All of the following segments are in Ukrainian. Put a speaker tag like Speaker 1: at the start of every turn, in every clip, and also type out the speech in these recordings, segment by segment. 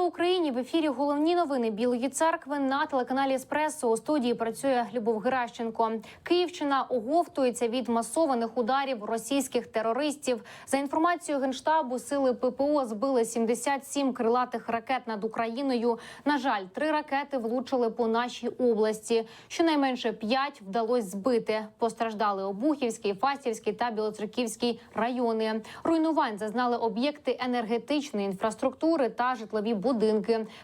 Speaker 1: Слава Україні! В ефірі головні новини Білої церкви на телеканалі Еспресо. У студії працює Любов Геращенко. Київщина оговтується від масованих ударів російських терористів. За інформацією генштабу, сили ППО збили 77 крилатих ракет над Україною. На жаль, три ракети влучили по нашій області. Щонайменше п'ять вдалося збити. Постраждали Обухівський, Фастівський та Білоцерківський райони. Руйнувань зазнали об'єкти енергетичної інфраструктури та житлові будинки.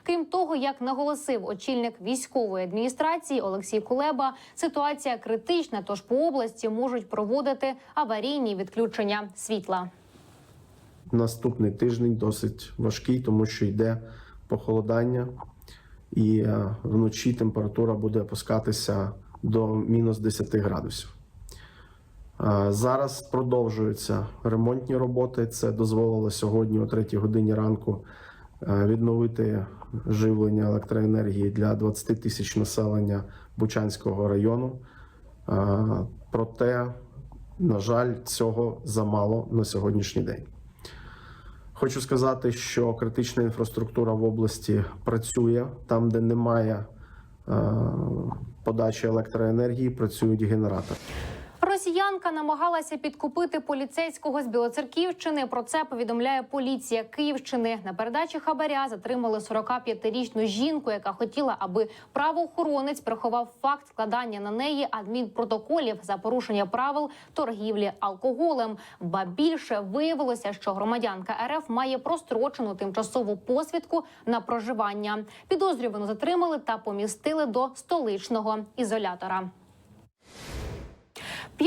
Speaker 1: Крім того, як наголосив очільник військової адміністрації Олексій Кулеба, ситуація критична, тож по області можуть проводити аварійні відключення світла.
Speaker 2: Наступний тиждень досить важкий, тому що йде похолодання, і е, вночі температура буде опускатися до мінус 10 градусів. Е, Зараз продовжуються ремонтні роботи. Це дозволило сьогодні, о 3 годині ранку, відновити живлення електроенергії для 20 тисяч населення Бучанського району. Е, Проте, на жаль, цього замало на сьогоднішній день. Хочу сказати, що критична інфраструктура в області працює там, де немає е, подачі електроенергії, працюють генератори.
Speaker 1: Росіянка намагалася підкупити поліцейського з Білоцерківщини. Про це повідомляє поліція Київщини. На передачі хабаря затримали 45-річну жінку, яка хотіла, аби правоохоронець приховав факт складання на неї адмінпротоколів за порушення правил торгівлі алкоголем. Ба більше виявилося, що громадянка РФ має прострочену тимчасову посвідку на проживання. Підозрювану затримали та помістили до столичного ізолятора.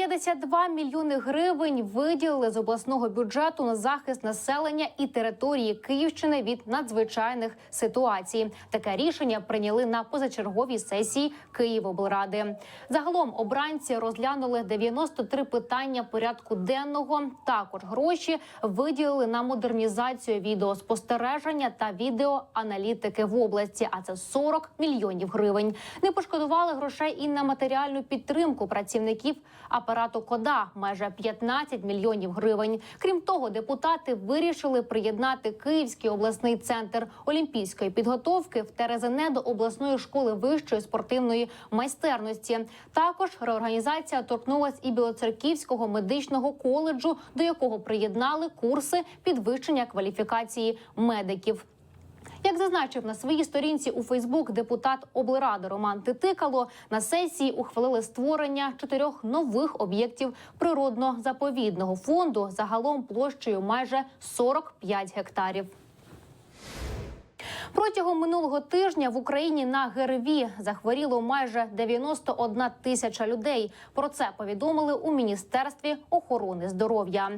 Speaker 1: 52 мільйони гривень виділили з обласного бюджету на захист населення і території Київщини від надзвичайних ситуацій. Таке рішення прийняли на позачерговій сесії Київоблради. Загалом обранці розглянули 93 питання порядку денного. Також гроші виділили на модернізацію відеоспостереження та відеоаналітики в області. А це 40 мільйонів гривень. Не пошкодували грошей і на матеріальну підтримку працівників апарату КОДА майже 15 мільйонів гривень. Крім того, депутати вирішили приєднати Київський обласний центр олімпійської підготовки в Терезене до обласної школи вищої спортивної майстерності. Також реорганізація торкнулась і Білоцерківського медичного коледжу, до якого приєднали курси підвищення кваліфікації медиків. Як зазначив на своїй сторінці у Фейсбук депутат облради Роман Титикало, на сесії ухвалили створення чотирьох нових об'єктів природно-заповідного фонду загалом площею майже 45 гектарів. Протягом минулого тижня в Україні на ГРВІ захворіло майже 91 тисяча людей. Про це повідомили у міністерстві охорони здоров'я.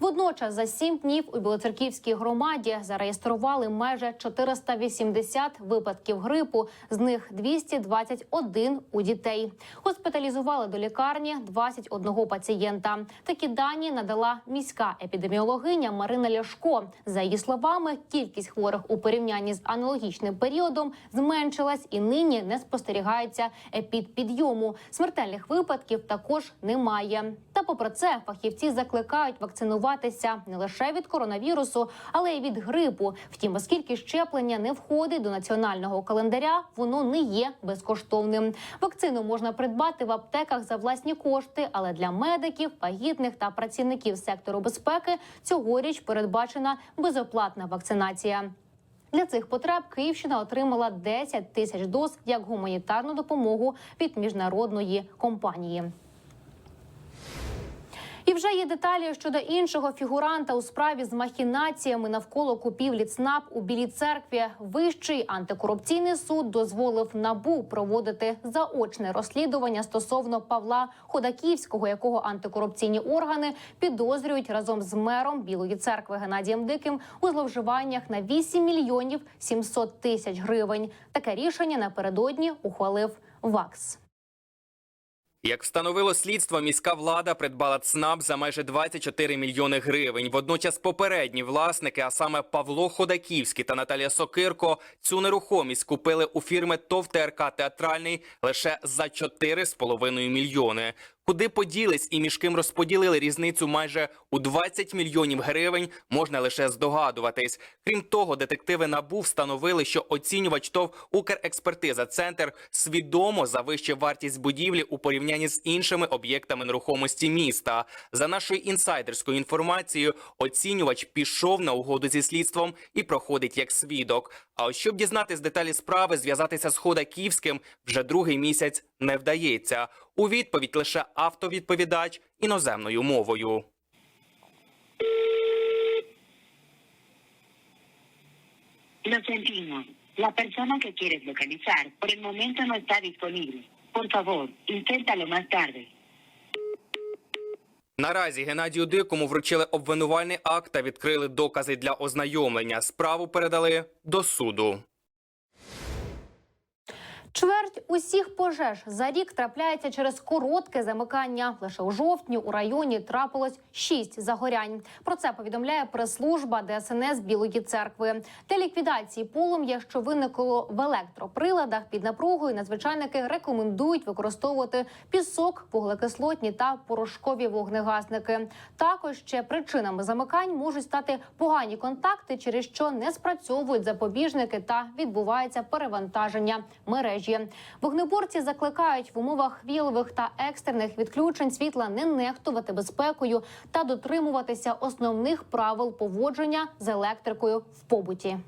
Speaker 1: Водночас за сім днів у Білоцерківській громаді зареєстрували майже 480 випадків грипу, з них 221 у дітей. Госпіталізували до лікарні 21 пацієнта. Такі дані надала міська епідеміологиня Марина Ляшко. За її словами, кількість хворих у порівнянні з аналогічним періодом зменшилась і нині не спостерігається епідпідйому. Смертельних випадків також немає. Та попри це, фахівці закликають вакцинуватися не лише від коронавірусу, але й від грипу. Втім, оскільки щеплення не входить до національного календаря, воно не є безкоштовним. Вакцину можна придбати в аптеках за власні кошти, але для медиків, вагітних та працівників сектору безпеки цьогоріч передбачена безоплатна вакцинація. Для цих потреб Київщина отримала 10 тисяч доз як гуманітарну допомогу від міжнародної компанії. І вже є деталі щодо іншого фігуранта у справі з махінаціями навколо купівлі ЦНАП у Білій церкві. Вищий антикорупційний суд дозволив набу проводити заочне розслідування стосовно Павла Ходаківського, якого антикорупційні органи підозрюють разом з мером Білої церкви Геннадієм Диким у зловживаннях на 8 мільйонів 700 тисяч гривень. Таке рішення напередодні ухвалив ВАКС.
Speaker 3: Як встановило слідство, міська влада придбала ЦНАП за майже 24 мільйони гривень. Водночас попередні власники, а саме Павло Ходаківський та Наталія Сокирко, цю нерухомість купили у фірми ТОВ ТРК Театральний лише за 4,5 мільйони. Куди поділись і між ким розподілили різницю майже у 20 мільйонів гривень, можна лише здогадуватись. Крім того, детективи НАБУ встановили, що оцінювач ТОВ «Укрекспертиза Центр» свідомо завищив вартість будівлі у порівнянні з іншими об'єктами нерухомості міста. За нашою інсайдерською інформацією, оцінювач пішов на угоду зі слідством і проходить як свідок. А ось щоб дізнатись деталі справи, зв'язатися з Ходаківським вже другий місяць не вдається. У відповідь лише автовідповідач іноземною мовою.
Speaker 4: Lo sentimos. La persona que quieres localizar por el momento no está disponible. Por favor, inténtalo más tarde.
Speaker 3: Наразі Геннадію Дикому вручили обвинувальний акт та відкрили докази для ознайомлення. Справу передали до суду.
Speaker 1: Чверть усіх пожеж за рік трапляється через коротке замикання. Лише у жовтні у районі трапилось шість загорянь. Про це повідомляє прес-служба ДСНС Білої церкви. Для ліквідації полум'я, що виникло в електроприладах під напругою, надзвичайники рекомендують використовувати пісок, вуглекислотні та порошкові вогнегасники. Також ще причинами замикань можуть стати погані контакти, через що не спрацьовують запобіжники та відбувається перевантаження мережі. Вогнеборці закликають в умовах вілових та екстрених відключень світла не нехтувати безпекою та дотримуватися основних правил поводження з електрикою в побуті.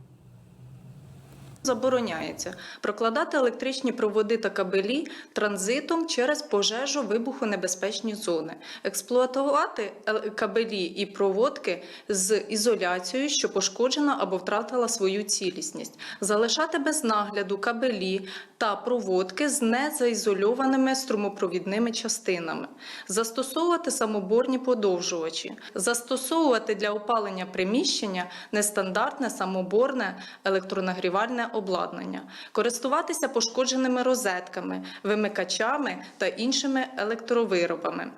Speaker 5: Забороняється прокладати електричні проводи та кабелі транзитом через пожежу вибухонебезпечні зони, експлуатувати кабелі і проводки з ізоляцією, що пошкоджена або втратила свою цілісність, залишати без нагляду кабелі та проводки з незаізольованими струмопровідними частинами, застосовувати самоборні подовжувачі, застосовувати для опалення приміщення нестандартне самоборне електронагрівальне обладнання, користуватися пошкодженими розетками, вимикачами та іншими електровиробами.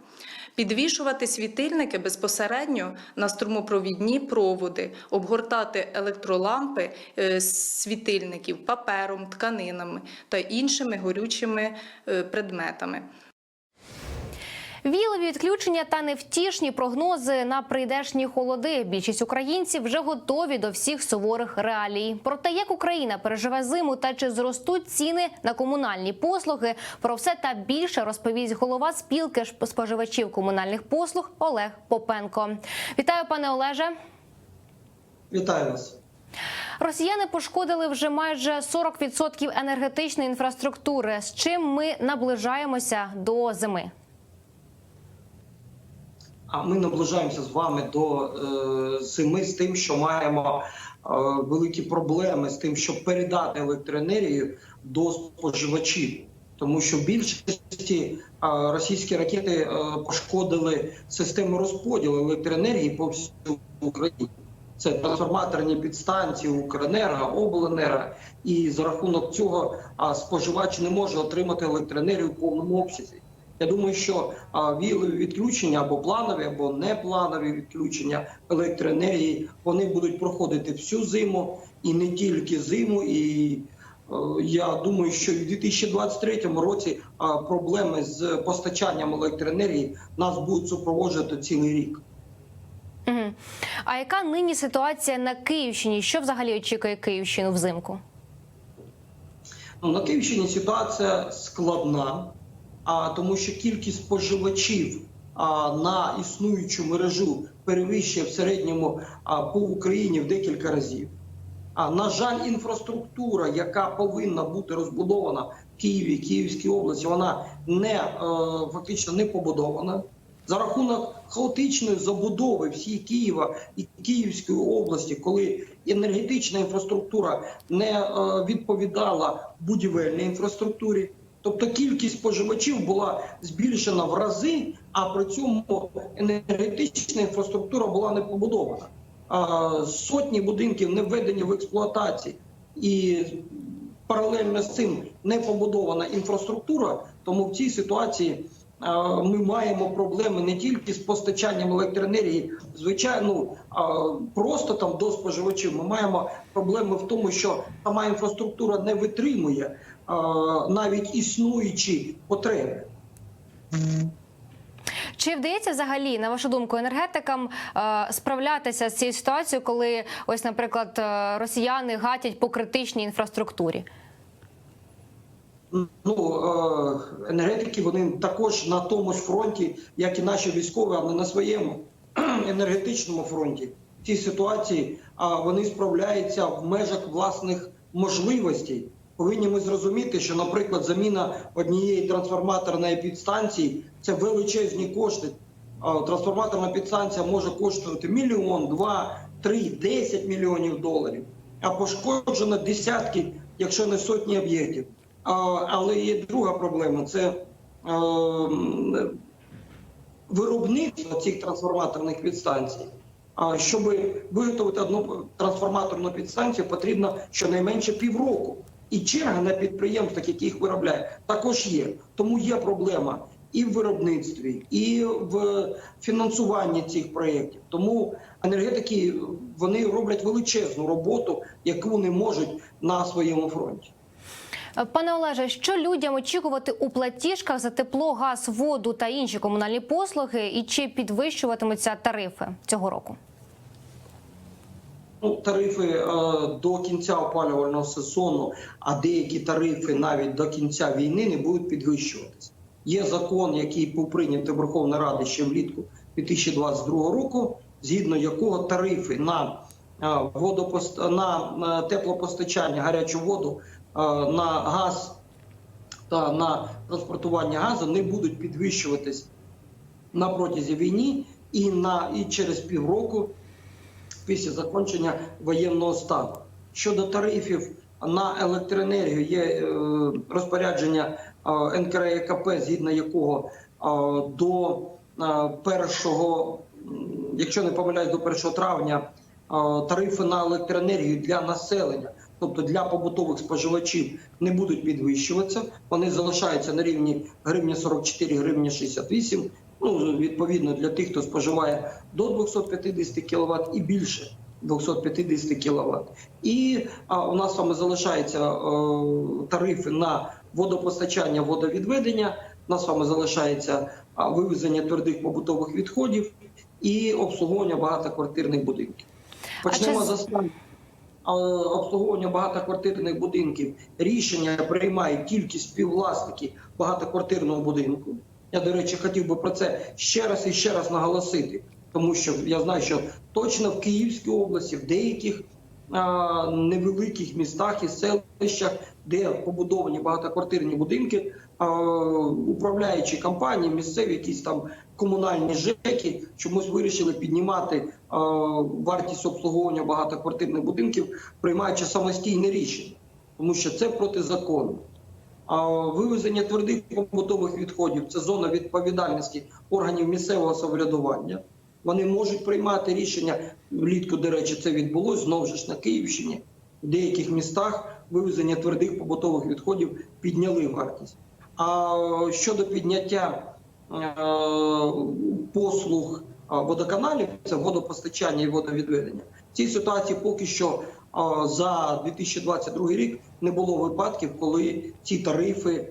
Speaker 5: Підвішувати світильники безпосередньо на струмопровідні проводи, обгортати електролампи е, світильників папером, тканинами та іншими горючими е, предметами.
Speaker 1: Вілові відключення та невтішні прогнози на прийдешні холоди. Більшість українців вже готові до всіх суворих реалій. Про те, як Україна переживе зиму та чи зростуть ціни на комунальні послуги, про все та більше розповість голова спілки споживачів комунальних послуг Олег Попенко. Вітаю, пане Олеже.
Speaker 6: Вітаю вас.
Speaker 1: Росіяни пошкодили вже майже 40% енергетичної інфраструктури. З чим ми наближаємося до зими?
Speaker 6: А ми наближаємося з вами до е, зими з тим, що маємо е, великі проблеми з тим, щоб передати електроенергію до споживачів, тому що більшості е, російські ракети е, пошкодили систему розподілу електроенергії по всій Україні. Це трансформаторні підстанції Укренерго, Обленерго, і за рахунок цього споживач не може отримати електроенергію в повному обсязі. Я думаю, що відключення або планові, або непланові відключення електроенергії вони будуть проходити всю зиму і не тільки зиму. І е, я думаю, що в 2023 році проблеми з постачанням електроенергії нас будуть супроводжувати цілий рік.
Speaker 1: Мгм. А яка нині ситуація на Київщині? Що взагалі очікує Київщину взимку?
Speaker 6: Ну, на Київщині ситуація складна, а тому що кількість споживачів на існуючу мережу перевищує в середньому по Україні в декілька разів. А на жаль, інфраструктура, яка повинна бути розбудована в Києві, Київській області, вона не е, фактично не побудована. За рахунок хаотичної забудови всієї Києва і Київської області, коли енергетична інфраструктура не е, відповідала будівельній інфраструктурі, тобто кількість споживачів була збільшена в рази, а при цьому енергетична інфраструктура була не побудована. Сотні будинків не введені в експлуатацію і паралельно з цим не побудована інфраструктура. Тому в цій ситуації ми маємо проблеми не тільки з постачанням електроенергії, звичайно, просто там до споживачів. Ми маємо проблеми в тому, що сама інфраструктура не витримує навіть існуючі потреби.
Speaker 1: Чи вдається взагалі, на вашу думку, енергетикам е, справлятися з цією ситуацією, коли ось, наприклад, е, росіяни гатять по критичній інфраструктурі?
Speaker 6: Ну, е, енергетики вони також на тому ж фронті, як і наші військові, але на своєму енергетичному фронті. В цій ситуації вони справляються в межах власних можливостей. Повинні ми зрозуміти, що, наприклад, заміна однієї трансформаторної підстанції це величезні кошти. Трансформаторна підстанція може коштувати мільйон, два, три, десять мільйонів доларів, а пошкоджено десятки, якщо не сотні об'єктів. Але є друга проблема це е, виробництво цих трансформаторних підстанцій. А щоб виготовити одну трансформаторну підстанцію, потрібно щонайменше півроку. І черга на підприємствах, які їх виробляють, також є. Тому є проблема і в виробництві, і в фінансуванні цих проєктів. Тому енергетики вони роблять величезну роботу, яку вони можуть на своєму фронті.
Speaker 1: Пане Олеже, що людям очікувати у платіжках за тепло, газ, воду та інші комунальні послуги, і чи підвищуватимуться тарифи цього року?
Speaker 6: Ну, тарифи е, до кінця опалювального сезону, а деякі тарифи навіть до кінця війни не будуть підвищуватися. Є закон, який був прийнятий Верховною Радою ще влітку 2022 року, згідно якого тарифи на е, водопост... на е, теплопостачання, гарячу воду, на газ та на транспортування газу не будуть підвищуватись на протязі війни і на і через півроку після закінчення воєнного стану. Щодо тарифів на електроенергію, є е, розпорядження е, НКРЕКП, згідно якого е, до е, першого, якщо не помиляюсь, до 1 травня тарифи на електроенергію для населення, тобто для побутових споживачів, не будуть підвищуватися. Вони залишаються на рівні гривні 44, гривні 68. Ну, відповідно, для тих, хто споживає до 250 кВт і більше 250 кВт. І а, у нас саме залишаються е, тарифи на водопостачання, водовідведення. У нас саме залишається а, вивезення твердих побутових відходів і обслуговування багатоквартирних будинків. Почнемо
Speaker 1: з-
Speaker 6: з обслуговування багатоквартирних будинків рішення приймають тільки співвласники багатоквартирного будинку. Я, до речі, хотів би про це ще раз і ще раз наголосити, тому що я знаю, що точно в Київській області, в деяких а, невеликих містах і селищах, де побудовані багатоквартирні будинки, а, управляючі компанії, місцеві якісь там комунальні ЖЕКи чомусь вирішили піднімати а, вартість обслуговування багатоквартирних будинків, приймаючи самостійне рішення, тому що це протизаконно. Вивезення твердих побутових відходів це зона відповідальності органів місцевого самоврядування. Вони можуть приймати рішення влітку. До речі, це відбулось знову ж на Київщині. В деяких містах вивезення твердих побутових відходів підняли вартість. А щодо підняття е, послуг водоканалів, це водопостачання і водовідведення. В цій ситуації поки що за 2022 рік не було випадків, коли ці тарифи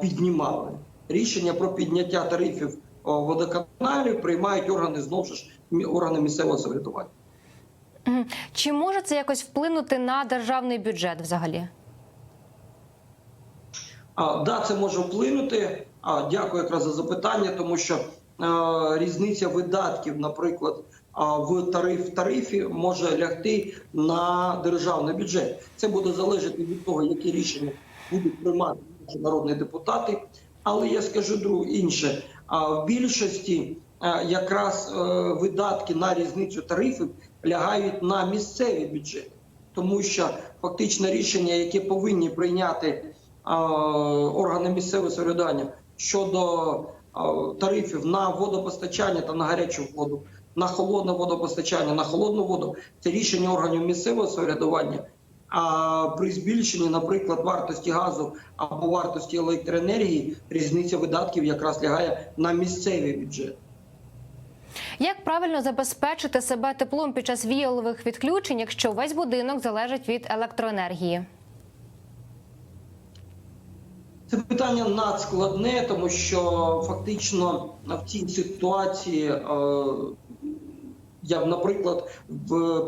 Speaker 6: піднімали. Рішення про підняття тарифів водоканалів приймають органи знову ж органи місцевого самоврядування.
Speaker 1: Чи може це якось вплинути на державний бюджет взагалі?
Speaker 6: А, да, це може вплинути. А, дякую якраз за запитання, тому що а, різниця видатків, наприклад, в тариф тарифі може лягти на державний бюджет. Це буде залежати від того, які рішення будуть приймати народні депутати. Але я скажу друг інше. В більшості якраз е, видатки на різницю тарифів лягають на місцеві бюджети, тому що фактично рішення, яке повинні прийняти органи місцевого самоврядування щодо тарифів на водопостачання та на гарячу воду, на холодне водопостачання, на холодну воду це рішення органів місцевого самоврядування. А при збільшенні, наприклад, вартості газу або вартості електроенергії, різниця видатків якраз лягає на місцевий бюджет.
Speaker 1: Як правильно забезпечити себе теплом під час віялових відключень, якщо весь будинок залежить від електроенергії?
Speaker 6: Це питання надскладне, тому що фактично в цій ситуації е, я б, наприклад,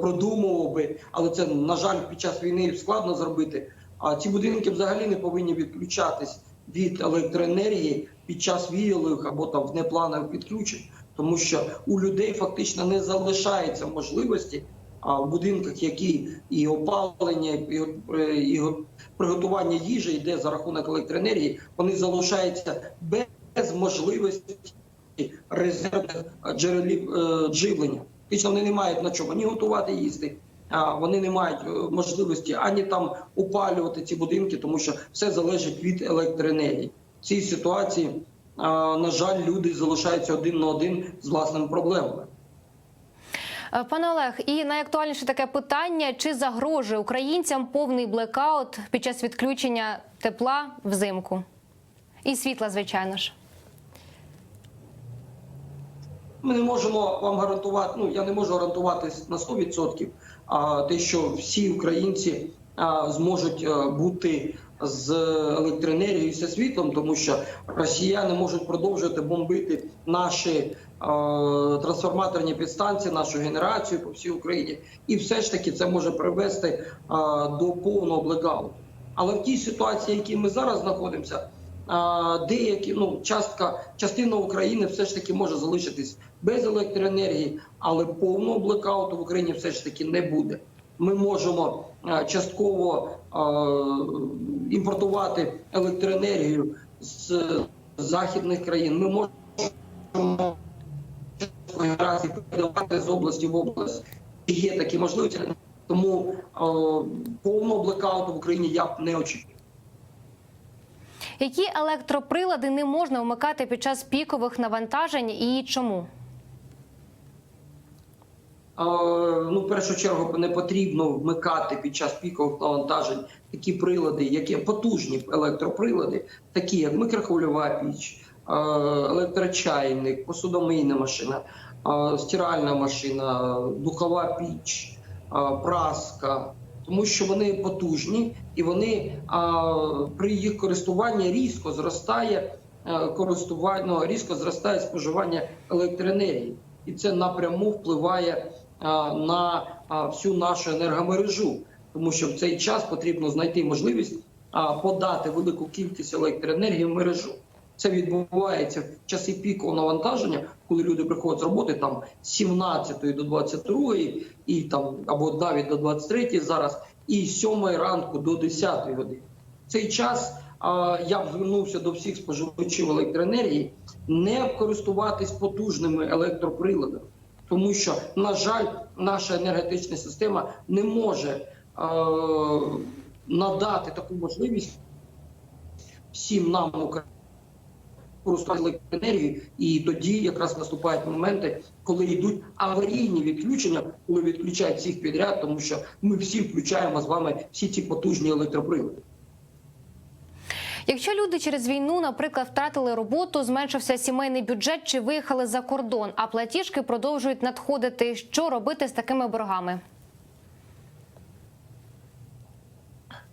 Speaker 6: продумував би, але це на жаль під час війни складно зробити. А ці будинки взагалі не повинні відключатись від електроенергії під час віялових або там внепланових відключень, тому що у людей фактично не залишається можливості а в будинках, які і опалення, і приготування їжі йде за рахунок електроенергії, вони залишаються без можливості резервних джерелів е, живлення. Фактично вони не мають на чому ні готувати їсти. Вони не мають е, можливості ані там опалювати ці будинки, тому що все залежить від електроенергії. В цій ситуації, на жаль, люди залишаються один на один з власними проблемами.
Speaker 1: Е, Пане Олег, і найактуальніше таке питання: чи загрожує українцям повний блекаут під час відключення тепла взимку? І світла, звичайно ж.
Speaker 6: Ми не можемо вам гарантувати. Ну я не можу гарантувати на 100%, а те, що всі українці зможуть е, бути з електроенергією і світлом, тому що росіяни можуть продовжувати бомбити наші е, трансформаторні підстанції, нашу генерацію по всій Україні, і все ж таки це може привести е, до повного блекауту. Але в тій ситуації, в якій ми зараз знаходимося, деякі ну частка частина України все ж таки може залишитись без електроенергії, але повного блекауту в Україні все ж таки не буде. Ми можемо частково імпортувати електроенергію з західних країн. Ми можемо передавати з області в область. Є такі можливості, тому повного блекауту в Україні я б не очікував.
Speaker 1: Які електроприлади не можна вмикати під час пікових навантажень і чому?
Speaker 6: Ну, в першу чергу не потрібно вмикати під час пікових навантажень такі прилади, які потужні електроприлади, такі як микрохвильова піч, електрочайник, посудомийна машина, стиральна машина, духова піч, праска, тому що вони потужні і вони а, при їх користуванні різко зростає е, користування, ну, різко зростає споживання електроенергії, і це напряму впливає а, на а, всю нашу енергомережу, тому що в цей час потрібно знайти можливість а, подати велику кількість електроенергії в мережу. Це відбувається в часи пікового навантаження, коли люди приходять з роботи там з 17 до 22 і там або навіть до 23 зараз, і з 7 ранку до 10 години. Цей час а, я б звернувся до всіх споживачів електроенергії не користуватись потужними електроприладами, тому що, на жаль, наша енергетична система не може е, надати таку можливість всім нам Україні, користуватися електроенергією, і тоді якраз наступають моменти, коли йдуть аварійні відключення, коли відключають всіх підряд, тому що ми всі включаємо з вами всі ці потужні електроприлади.
Speaker 1: Якщо люди через війну, наприклад, втратили роботу, зменшився сімейний бюджет чи виїхали за кордон, а платіжки продовжують надходити, що робити з такими боргами?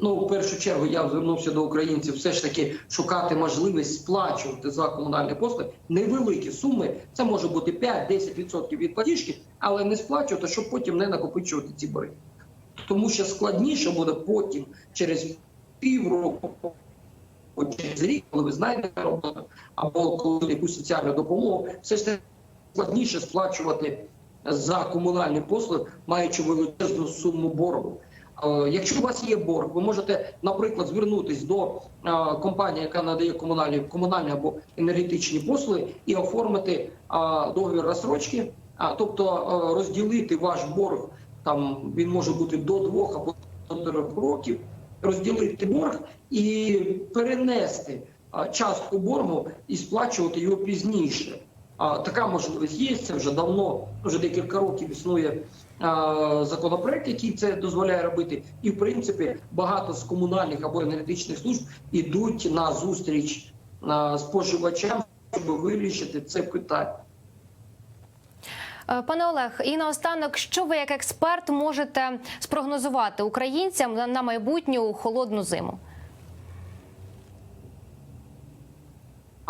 Speaker 6: Ну, в першу чергу я звернувся до українців все ж таки шукати можливість сплачувати за комунальні послуги невеликі суми. Це може бути 5-10% від платіжки, але не сплачувати, щоб потім не накопичувати ці борги. Тому що складніше буде потім через півроку, через рік, коли ви знаєте роботу, або коли якусь соціальну допомогу, все ж таки складніше сплачувати за комунальні послуги, маючи величезну суму боргу. Е, Якщо у вас є борг, ви можете, наприклад, звернутися до е, компанії, яка надає комунальні комунальні або енергетичні послуги, і оформити е, договір розсрочки, тобто розділити ваш борг. Там він може бути до двох або до трьох років. Розділити борг і перенести частку боргу і сплачувати його пізніше. А, така можливість є. Це вже давно, вже декілька років існує законопроект, який це дозволяє робити. І в принципі багато з комунальних або енергетичних служб ідуть на зустріч споживачам, щоб вирішити це питання.
Speaker 1: Е, Пане Олег, і наостанок, що ви як експерт можете спрогнозувати українцям на- на майбутню холодну зиму?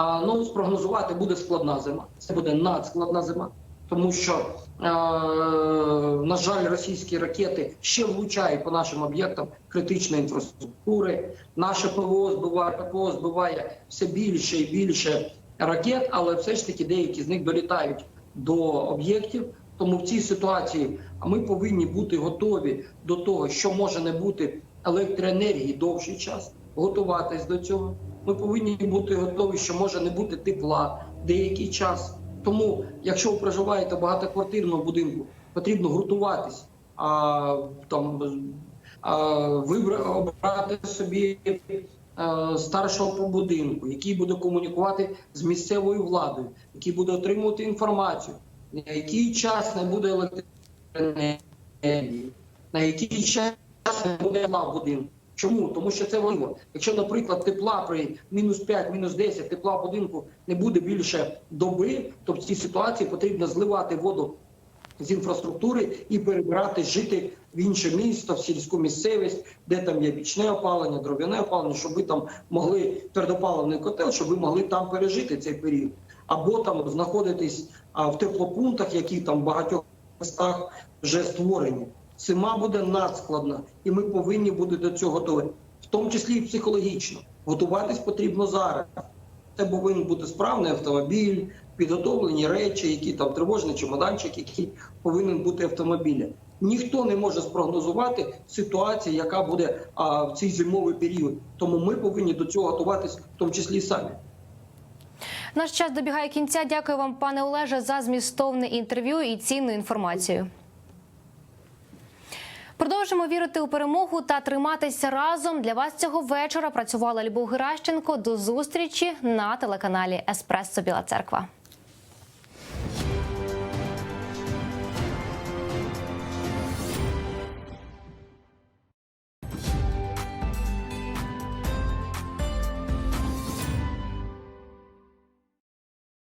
Speaker 6: А, ну, спрогнозувати буде складна зима. Це буде надскладна зима, тому що, на жаль, російські ракети ще влучають по нашим об'єктам критичної інфраструктури. Наше ПВО збиває, ППО збиває все більше і більше ракет, але все ж таки деякі з них долітають до об'єктів. Тому в цій ситуації ми повинні бути готові до того, що може не бути електроенергії довший час, готуватись до цього. Ми повинні бути готові, що може не бути тепла деякий час. Тому, якщо ви проживаєте в багатоквартирному будинку, потрібно гуртуватись, а там а, вибра, обрати собі е, старшого по будинку, який буде комунікувати з місцевою владою, який буде отримувати інформацію, на який час не буде електроенергії, на який час не буде в будинку. Чому? Тому що це важливо. Якщо, наприклад, тепла при мінус 5, мінус 10, тепла будинку не буде більше доби, то в цій ситуації потрібно зливати воду з інфраструктури і перебирати жити в інше місто, в сільську місцевість, де там є пічне опалення, дров'яне опалення, щоб ви там могли твердопаливний котел, щоб ви могли там пережити цей період, або там знаходитись в теплопунктах, які там в багатьох містах вже створені. Зима буде надскладна, і ми повинні бути до цього готові, в тому числі і психологічно. Готуватись потрібно зараз. Це повинен бути справний автомобіль, підготовлені речі, які там тривожний чемоданчик, який повинен бути автомобілем. Ніхто не може спрогнозувати ситуацію, яка буде а, в цей зимовий період. Тому ми повинні до цього готуватись, в тому числі і самі.
Speaker 1: Наш час добігає кінця. Дякую вам, пане Олеже, за змістовне інтерв'ю і цінну інформацію. Продовжимо вірити у перемогу та триматися разом. Для вас цього вечора працювала Любов Геращенко. До зустрічі на телеканалі Еспресо Біла Церква.